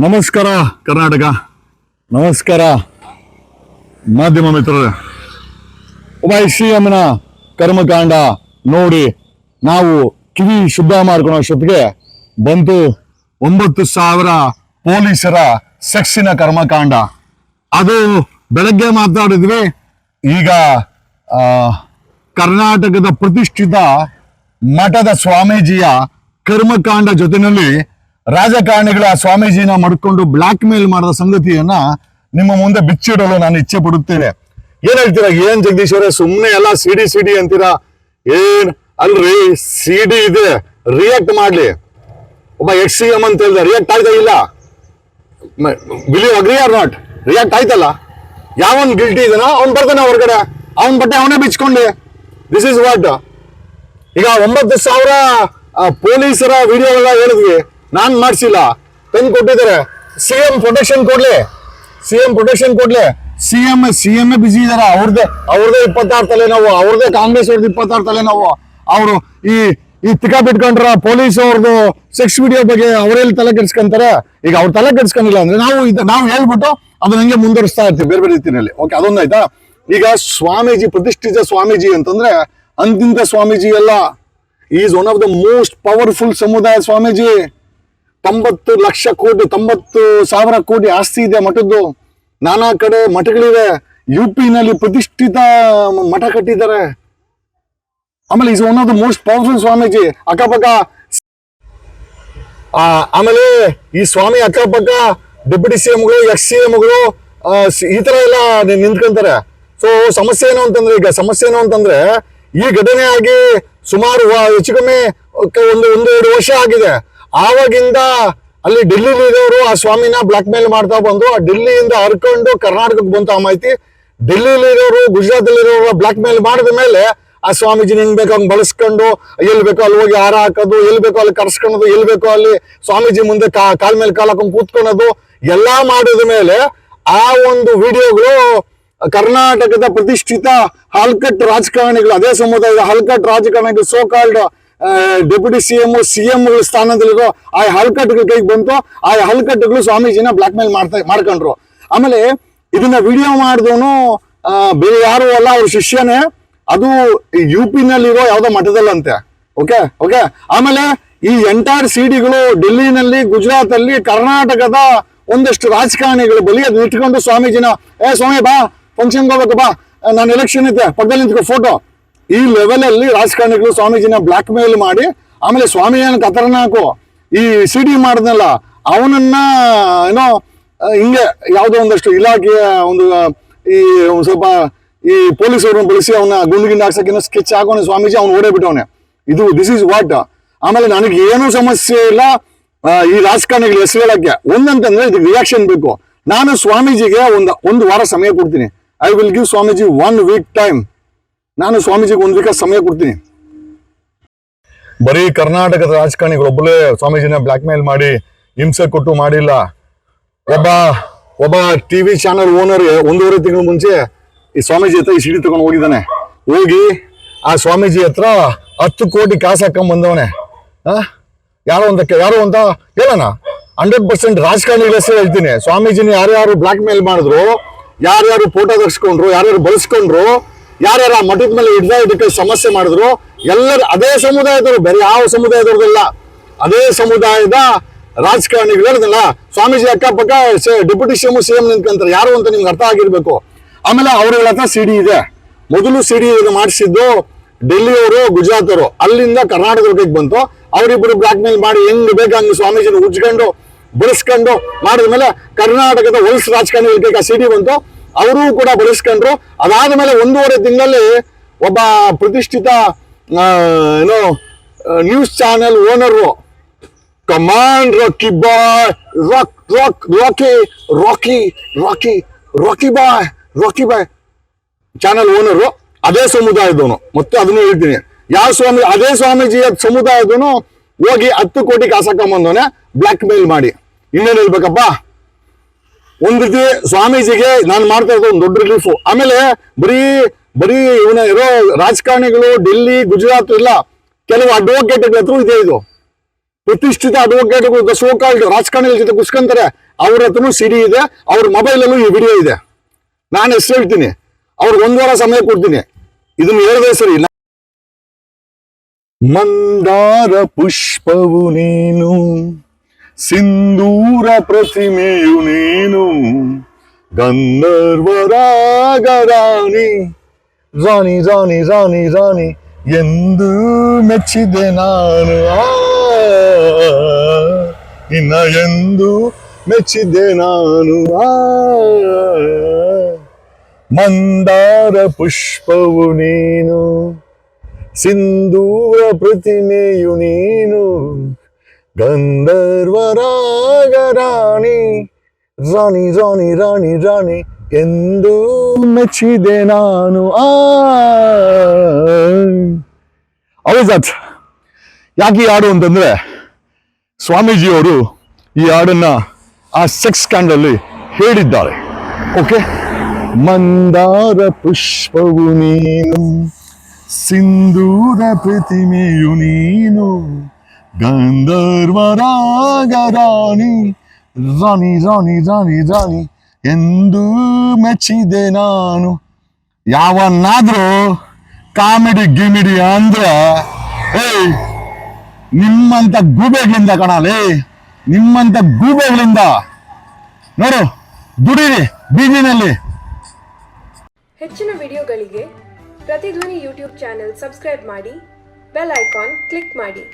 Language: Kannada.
ನಮಸ್ಕಾರ, ಕರ್ನಾಟಕ. ನಮಸ್ಕಾರ, ಮಾಧ್ಯಮ ಮಿತ್ರರೇ. ಒಬ್ಬ ಶ್ರೀಯಮ್ಮನ ಕರ್ಮಕಾಂಡ ನೋಡಿ ನಾವು ಕಿವಿ ಶುದ್ಧ ಮಾಡ್ಕೊಳೋ ಅಷ್ಟೊತ್ತಿಗೆ ಬಂತು ಒಂಬತ್ತು ಸಾವಿರ ಪೊಲೀಸರ ಸೆಕ್ಸಿನ ಕರ್ಮಕಾಂಡ. ಅದು ಬೆಳಗ್ಗೆ ಮಾತಾಡಿದ್ವಿ. ಈಗ ಕರ್ನಾಟಕದ ಪ್ರತಿಷ್ಠಿತ ಮಠದ ಸ್ವಾಮೀಜಿಯ ಕರ್ಮಕಾಂಡ ಜೊತೆನಲ್ಲಿ ರಾಜಕಾರಣಿಗಳ ಸ್ವಾಮೀಜಿನ ಮಡ್ಕೊಂಡು ಬ್ಲಾಕ್ ಮೇಲ್ ಮಾಡಿದ ಸಂಗತಿಯನ್ನ ನಿಮ್ಮ ಮುಂದೆ ಬಿಚ್ಚಿಡಲು ನಾನು ಇಚ್ಛೆ ಪಡುತ್ತೇನೆ. ಏನ್ ಹೇಳ್ತೀರಾ? ಏನ್ ಜಗದೀಶ್ ಅವರೇ ಸುಮ್ಮನೆ ಎಲ್ಲ ಸಿಡಿ ಸಿಡಿ ಅಂತೀರಾ? ಏನ್? ಅಲ್ರಿ, ಸಿಡಿ ಇದೆ. ರಿಯಾಕ್ಟ್ ಮಾಡ್ಲಿ. ಒಬ್ಬ ಎಚ್ ಸಿ ಎಂ ಅಂತ ಹೇಳಿದ ರಿಯಾಕ್ಟ್ ಆಯ್ತಾ ಇಲ್ಲ? Will you agree or not react ಆಯ್ತಲ್ಲ? ಯಾವನ್ ಗಿಲ್ಟಿ ಇದನೋ ಅವ್ನ್ ಬರ್ತಾನೆ ಹೊರಗಡೆ. ಅವನ್ ಬಟ್ಟೆ ಅವನೇ ಬಿಚ್ಕೊಂಡೆ ದಿಸ್ ಇಸ್ ವಾಟ್ ಈಗ ಒಂಬತ್ತು ಸಾವಿರ ಪೊಲೀಸರ ವಿಡಿಯೋ ಎಲ್ಲ ಹೇಳಿದ್ವಿ. ನಾನ್ ಮಾಡ್ಸಿಲ್ಲ. ತಂದು ಕೊಟ್ಟಿದ್ದಾರೆ. ಸಿ ಎಂ ಪ್ರೊಟೆಕ್ಷನ್ ಕೊಡ್ಲಿ. ಸಿ ಎಂ ಪ್ರೊಟೆಕ್ಷನ್ ಕೊಡ್ಲಿ. ಸಿ ಎಂ ಸಿ ಎಂ ಬಿಸಿ ಇದಾರ. ಅವ್ರದ್ದೇ ಅವ್ರದೇ ಇಪ್ಪತ್ತಾರು ತಲೆ ನಾವು. ಅವ್ರದೇ ಕಾಂಗ್ರೆಸ್ ಅವ್ರದ್ದು ಇಪ್ಪತ್ತಾರು ತಲೆ ನಾವು. ಅವರು ಈ ಈ ತಿಕ್ಕ ಬಿಟ್ಕೊಂಡ್ರ ಪೊಲೀಸ್ ಅವ್ರದ್ದು ಸೆಕ್ಸ್ ವಿಡಿಯೋ ಬಗ್ಗೆ ಅವರೆಲ್ಲಿ ತಲೆ ಕೆಡ್ಸ್ಕೊಂತಾರೆ. ಈಗ ಅವ್ರ ತಲೆ ಕೆಡ್ಸ್ಕೊಂಡಿಲ್ಲ ಅಂದ್ರೆ ನಾವು ನಾವು ಹೇಳ್ಬಿಟ್ಟು ಅದನ್ನ ಹಂಗೆ ಮುಂದುವರಿಸ್ತಾ ಇರ್ತೀವಿ ಬೇರೆ ಬೇರೆ ರೀತಿಯಲ್ಲಿ. ಓಕೆ ಅದೊಂದಾಯ್ತಾ ಈಗ ಸ್ವಾಮೀಜಿ, ಪ್ರತಿಷ್ಠಿತ ಸ್ವಾಮೀಜಿ ಅಂತಂದ್ರೆ ಅಂತಿಂತ ಸ್ವಾಮೀಜಿ ಎಲ್ಲ is one of the most powerful ಸಮುದಾಯ ಸ್ವಾಮೀಜಿ. ತೊಂಬತ್ತು ಲಕ್ಷ ಕೋಟಿ, ತೊಂಬತ್ತು ಸಾವಿರ ಕೋಟಿ ಆಸ್ತಿ ಇದೆ ಮಠದ್ದು. ನಾನಾ ಕಡೆ ಮಠಗಳಿವೆ. ಯು ಪಿನಲ್ಲಿ ಪ್ರತಿಷ್ಠಿತ ಮಠ ಕಟ್ಟಿದ್ದಾರೆ. ಆಮೇಲೆ is one of the most powerful Swamiji. ಅಕ್ಕಪಕ್ಕ. ಆಮೇಲೆ ಈ ಸ್ವಾಮಿ ಅಕ್ಕಪಕ್ಕ ಡೆಪ್ಯೂಟಿ ಸಿ ಎಂಗಳು ಎಕ್ಸ್ ಸಿ ಎಂಗಳು ಈ ತರ ಎಲ್ಲ ನಿಂತ್ಕೊಂತಾರೆ. ಸೊ ಸಮಸ್ಯೆ ಏನು ಅಂತಂದ್ರೆ ಈಗ ಸಮಸ್ಯೆ ಏನು ಅಂತಂದ್ರೆ ಈ ಘಟನೆ ಆಗಿ ಸುಮಾರು ಹೆಚ್ಚು ಕಮ್ಮಿ ಒಂದು ಒಂದೆರಡು ವರ್ಷ ಆಗಿದೆ. ಆವಾಗಿಂದ ಅಲ್ಲಿ ಡೆಲ್ಲಿಲಿ ಇರೋರು ಆ ಸ್ವಾಮಿನ ಬ್ಲಾಕ್ ಮೇಲ್ ಮಾಡ್ತಾ ಬಂದು ಆ ಡೆಲ್ಲಿಯಿಂದ ಹರ್ಕೊಂಡು ಕರ್ನಾಟಕಕ್ಕೆ ಬಂತ ಆ ಮಾಹಿತಿ. ಡೆಲ್ಲಿಲಿ ಇರೋರು ಗುಜರಾತ್ ಇರೋರು ಬ್ಲಾಕ್ ಮೇಲ್ ಮಾಡಿದ ಮೇಲೆ ಆ ಸ್ವಾಮೀಜಿ ಹೆಂಗ್ ಬೇಕೋ, ಹಂಗೆ ಬಳಸ್ಕೊಂಡು, ಎಲ್ಲಿ ಬೇಕೋ ಅಲ್ಲಿ ಹೋಗಿ ಹಾರ ಹಾಕೋದು, ಎಲ್ಲಿ ಬೇಕೋ ಅಲ್ಲಿ ಕರ್ಸ್ಕೊಳೋದು, ಎಲ್ಲಿ ಬೇಕೋ ಅಲ್ಲಿ ಸ್ವಾಮೀಜಿ ಮುಂದೆ ಕಾ, ಕಾಲ್ ಮೇಲೆ ಕಾಲ್ ಹಾಕೊಂಡು ಕೂತ್ಕೊಳೋದು, ಎಲ್ಲಾ ಮಾಡಿದ ಮೇಲೆ ಆ ಒಂದು ವಿಡಿಯೋಗಳು ಕರ್ನಾಟಕದ ಪ್ರತಿಷ್ಠಿತ ಹಲ್ಕಟ್ ರಾಜಕಾರಣಿಗಳು, ಅದೇ ಸಮುದಾಯದ ಹಲ್ಕಟ್ ರಾಜಕಾರಣಿಗಳು so called deputy C M C M ಸ್ಥಾನದಲ್ಲಿರೋ ಆ ಹಲ್ಕಟ್ಟುಗಳ ಕೈಗೆ ಬಂತು ಆ ಹಲ್ಕಟ್ಟುಗಳು ಸ್ವಾಮೀಜಿನ ಬ್ಲಾಕ್ ಮೇಲ್ ಮಾಡ್ತಾ, ಮಾಡ್ಕೊಂಡ್ರು. ಆಮೇಲೆ ಇದನ್ನ ವಿಡಿಯೋ ಮಾಡಿದವನು ಬೇರೆ ಯಾರು ಅಲ್ಲ, ಅವ್ರ ಶಿಷ್ಯನೇ. ಅದು ಯು ಪಿ ನಲ್ಲಿರೋ ಯಾವ್ದೋ ಮಠದಲ್ಲಂತೆ. Okay okay? ಆಮೇಲೆ ಈ ಎಂಟೈರ್ ಸಿಡಿಗಳು ಡೆಲ್ಲಿನಲ್ಲಿ ಗುಜರಾತ್ ಅಲ್ಲಿ ಕರ್ನಾಟಕದ ಒಂದಷ್ಟು ರಾಜಕಾರಣಿಗಳು ಬಲಿ ಅದನ್ನ ಇಟ್ಕೊಂಡು ಸ್ವಾಮೀಜಿನ, ಏ, ಸ್ವಾಮಿ, ಬಾ ಫಂಕ್ಷನ್ಗೆ ಹೋಗ್ಬೇಕು, ಬಾ. ನಾನು ಎಲೆಕ್ಷನ್ ಇದ್ದೆ ಪಕ್ಕದಲ್ಲಿ ನಿಂತ್ಕೊ ಫೋಟೋ ಈ ಲೆವೆಲ್ ಅಲ್ಲಿ ರಾಜಕಾರಣಿಗಳು ಸ್ವಾಮೀಜಿನ ಬ್ಲಾಕ್ ಮೇಲ್ ಮಾಡಿ, ಆಮೇಲೆ ಸ್ವಾಮಿ ಏನು ಕತರನಾಕು ಈ ಸಿಡಿ ಮಾಡಿದ್ನಲ್ಲ, ಅವನನ್ನ ಏನೋ ಹಿಂಗೆ ಯಾವುದೋ ಒಂದಷ್ಟು ಇಲಾಖೆಯ ಒಂದು ಈ, ಒಂದು ಸ್ವಲ್ಪ ಈ ಪೊಲೀಸರನ್ನ ಬಳಸಿ ಅವನ ಗುಂಡು ಗಿಂಡು ಹಾಕ್ಸಕ್ಕೆ ಸ್ಕೆಚ್ ಹಾಕೋನೆ ಸ್ವಾಮೀಜಿ, ಅವ್ನು ಓಡೇ ಬಿಟ್ಟವನೆ. ಇದು ದಿಸ್ ಇಸ್ ವಾಟ್ ಆಮೇಲೆ ನನಗೆ ಏನೂ ಸಮಸ್ಯೆ ಇಲ್ಲ ಈ ರಾಜಕಾರಣಿಗಳ ಹೆಸರು ಹೇಳಕ್ಕೆ. ಒಂದಂತಂದ್ರೆ ಇದಕ್ಕೆ ರಿಯಾಕ್ಷನ್ ಬೇಕು. ನಾನು ಸ್ವಾಮೀಜಿಗೆ ಒಂದು ಒಂದು ವಾರ ಸಮಯ ಕೊಡ್ತೀನಿ. I will give Swamiji one week time ನಾನು ಸ್ವಾಮೀಜಿಗೆ ಒಂದು ಸಮಯ ಕೊಡ್ತೀನಿ. ಬರೀ ಕರ್ನಾಟಕದ ರಾಜಕಾರಣಿಗಳು ಒಬ್ಬಲೇ ಸ್ವಾಮೀಜಿನ ಬ್ಲ್ಯಾಕ್ ಮೇಲ್ ಮಾಡಿ, ಹಿಂಸೆ ಕೊಟ್ಟು ಮಾಡಿಲ್ಲ. ಒಬ್ಬ ಒಬ್ಬ ಟಿವಿ ಚಾನಲ್ ಓನರ್ ಒಂದೂವರೆ ತಿಂಗಳ ಮುಂಚೆ ಈ ಸ್ವಾಮೀಜಿ ಹತ್ರ ಈ ಸಿಡಿ ತಗೊಂಡು ಹೋಗಿದ್ದಾನೆ. ಹೋಗಿ ಆ ಸ್ವಾಮೀಜಿ ಹತ್ರ ಹತ್ತು ಕೋಟಿ ಕಾಸು ಹಾಕೊಂಡ್ ಬಂದವನೆ. ಆ? ಯಾರೋ ಅಂತ ಯಾರೋ ಅಂತ ಹೇಳೋಣ ಹಂಡ್ರೆಡ್ ಪರ್ಸೆಂಟ್ ರಾಜಕಾರಣಿಗಳ ಹೆಸರು ಹೇಳ್ತೀನಿ. ಸ್ವಾಮೀಜಿನ ಯಾರ್ಯಾರು ಬ್ಲ್ಯಾಕ್ ಮೇಲ್ ಮಾಡಿದ್ರು, ಯಾರ್ಯಾರು ಫೋಟೋ ತೆಗೆಸ್ಕೊಂಡ್ರು, ಯಾರ್ಯಾರು ಬಳಸ್ಕೊಂಡ್ರು ಯಾರ್ಯಾರು ಆ ಮಠದ ಮೇಲೆ ಹಿಡ್ದ ಇದಕ್ಕೆ ಸಮಸ್ಯೆ ಮಾಡಿದ್ರು, ಎಲ್ಲರೂ ಅದೇ ಸಮುದಾಯದವರು, ಬೇರೆ ಯಾವ ಸಮುದಾಯದವ್ರದಲ್ಲ ಅದೇ ಸಮುದಾಯದ ರಾಜಕಾರಣಿಗಳು ಹೇಳಿದಲ್ಲ, ಸ್ವಾಮೀಜಿ ಅಕ್ಕಪಕ್ಕ deputy C M C M ನಿಂತ್ಕೊಂತಾರೆ, ಯಾರು ಅಂತ ನಿಮ್ಗೆ ಅರ್ಥ ಆಗಿರ್ಬೇಕು. ಆಮೇಲೆ ಅವ್ರಗಳ ಹತ್ರ ಸಿಡಿ ಇದೆ. ಮೊದಲು ಸಿಡಿ ಮಾಡಿಸಿದ್ದು ಡೆಲ್ಲಿಯವರು ಗುಜರಾತ್ ಅವರು ಅಲ್ಲಿಂದ ಕರ್ನಾಟಕದ ಕೈಗೆ ಬಂತು. ಅವರಿಬ್ಬರು ಬ್ಲಾಕ್ ಮೇಲ್ ಮಾಡಿ ಹೆಂಗ್ ಬೇಕು ಹಂಗೆ ಸ್ವಾಮೀಜಿನ ಉಜ್ಕೊಂಡು ಬಳಸ್ಕೊಂಡು ಮಾಡಿದ್ಮೇಲೆ ಕರ್ನಾಟಕದ ಹೊಲ್ಸ್ ರಾಜಕಾರಣಿಗಳ ಕೈಗೆ ಆ ಸಿಡಿ ಬಂತು. ಅವರು ಕೂಡ ಬಳಸ್ಕೊಂಡ್ರು. ಅದಾದ ಮೇಲೆ ಒಂದೂವರೆ ತಿಂಗಳಲ್ಲಿ ಒಬ್ಬ ಪ್ರತಿಷ್ಠಿತ ಏನೋ news channel owner command Rocky boy rock rock Rocky Rocky Rocky Rocky boy Rocky boy channel owner ಅದೇ ಸಮುದಾಯದವನು. ಮತ್ತೆ ಅದನ್ನು ಹೇಳ್ತೀನಿ. ಯಾವ ಸ್ವಾಮಿ, ಅದೇ ಸ್ವಾಮೀಜಿಯ ಸಮುದಾಯದವನು ಹೋಗಿ ಹತ್ತು ಕೋಟಿ ಕಾಸು ಬ್ಲ್ಯಾಕ್ ಮೇಲ್ ಮಾಡಿ. ಇನ್ನೇನು ಹೇಳ್ಬೇಕಪ್ಪ? ಒಂದ್ ರೀತಿ ಸ್ವಾಮೀಜಿಗೆ ನಾನು ಮಾಡ್ತಾ ಇರೋದು ಒಂದು ದೊಡ್ಡ ರಿಲೀಫ್ ಆಮೇಲೆ ಬರೀ ಬರೀ ಇವನ ಇರೋ ರಾಜಕಾರಣಿಗಳು, ಡೆಲ್ಲಿ, ಗುಜರಾತ್ ಇಲ್ಲ ಕೆಲವು ಅಡ್ವೊಕೇಟ್ಗಳ ಹತ್ರ ಇದೆ ಇದು. ಪ್ರತಿಷ್ಠಿತ ಅಡ್ವೊಕೇಟ್ಗಳು ಸೋಕಾಲ್ಡ್ ರಾಜಕಾರಣಿಗಳ ಜೊತೆ ಕುಸ್ಕೊಂತಾರೆ ಅವ್ರ ಹತ್ರನೂ ಸಿಡಿ ಇದೆ, ಅವ್ರ ಮೊಬೈಲಲ್ಲೂ ಈ ವಿಡಿಯೋ ಇದೆ. ನಾನು ಹೆಸರು ಹೇಳ್ತೀನಿ, ಅವ್ರಿಗೆ ಒಂದು ವಾರ ಸಮಯ ಕೊಡ್ತೀನಿ. ಇದನ್ನ ಹೇಳಿದೆ ಸರಿ ಮಂದಾರ ಪುಷ್ಪವು ನೀನು ಸಿಂಧೂರ ಪ್ರತಿಮೆಯು ನೀನು, ಗಂಧರ್ವರಾಗ ರಾಣಿ. ರಾಣಿ ರಾಣಿ ರಾಣಿ ರಾಣಿ ಎಂದು ಮೆಚ್ಚಿದೆ ನಾನು. ನಿನ್ನ ಎಂದು ಮೆಚ್ಚಿದೆ ನಾನು. ಮಂದಾರ ಪುಷ್ಪವು ನೀನು, ಸಿಂಧೂರ ಪ್ರತಿಮೆಯು ನೀನು ಗಂಧರ್ವರಾಗ ರಾಣಿ ರಾಣಿ ರಾಣಿ ರಾಣಿ ರಾಣಿ ಎಂದು ಮೆಚ್ಚಿದೆ ನಾನು. ಅವಜಾತ್, ಯಾಕೆ ಹಾಡು ಅಂತಂದ್ರೆ ಸ್ವಾಮೀಜಿಯವರು ಈ ಹಾಡನ್ನ ಆ ಸೆಕ್ಸ್ ಕ್ಯಾಂಡಲ್ಲಿ ಹೇಳಿದ್ದಾರೆ. ಓಕೆ ಮಂದಾರ ಪುಷ್ಪವು ನೀನು, ಸಿಂಧೂರ ಪ್ರತಿಮೆಯು ನೀನು ಗಂಧರ್ವರಾಗ ರಾಣಿ ರಾಣಿ ರಾಣಿ ರಾಣಿ ರಾಣಿ ಎಂದು ಮೆಚ್ಚಿದೆ ನಾನು. ಯಾವನ್ನಾದ್ರೂ ಕಾಮಿಡಿ, ಗಿಮಿಡಿ ಅಂದ್ರೆ, ಏಯ್, ನಿಮ್ಮಂತ ಗೂಬೆಗಳಿಂದ ಕಣಲೇ ನಿಮ್ಮಂತ ಗೂಬೆಗಳಿಂದ. ನೋಡು, ದುಡಿರಿ ಬೀದಿನಲ್ಲಿ ಹೆಚ್ಚಿನ ವಿಡಿಯೋಗಳಿಗೆ ಪ್ರತಿಧ್ವನಿ ಯೂಟ್ಯೂಬ್ ಚಾನೆಲ್ ಸಬ್ಸ್ಕ್ರೈಬ್ ಮಾಡಿ, ಬೆಲ್ ಐಕಾನ್ ಕ್ಲಿಕ್ ಮಾಡಿ.